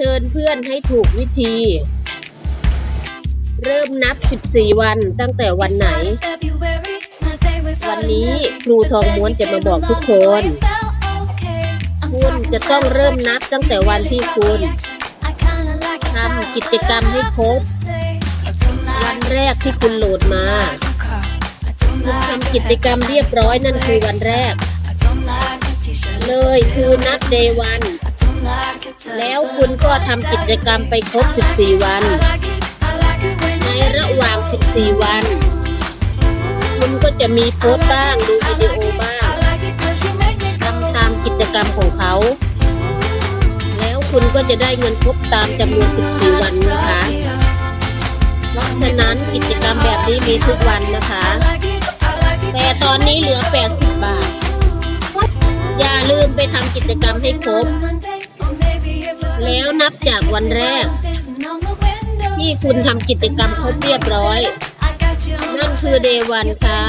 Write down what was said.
เชิญเพื่อนให้ถูกวิธี เริ่มนับ 14 วันตั้งแต่วันไหน วันนี้ครูทองม้วนจะมาบอกทุกคน คุณจะต้องเริ่มนับตั้งแต่วันที่คุณทำกิจกรรมให้ครบ วันแรกที่คุณโหลดมาคุณทำกิจกรรมเรียบร้อยนั่นคือวันแรก เลยคือนับเดวัน แล้วคุณก็ทำกิจกรรมไปครบ 14 วัน ในระหว่าง 14 วัน คุณก็จะมีโพสต์บ้าง ดูวิดีโอบ้างทำตามกิจกรรมของเขา แล้วคุณก็จะได้เงินครบตามจำนวน 14 วันนะคะเพราะฉะนั้นกิจกรรมแบบนี้มีทุกวันนะคะ แต่ตอนนี้เหลือ 80 บาท อย่าลืมไปทำกิจกรรมให้ครบ นับจากวันแรก ที่คุณทำกิจกรรมครบเรียบร้อย นั่นคือเดวันค่ะ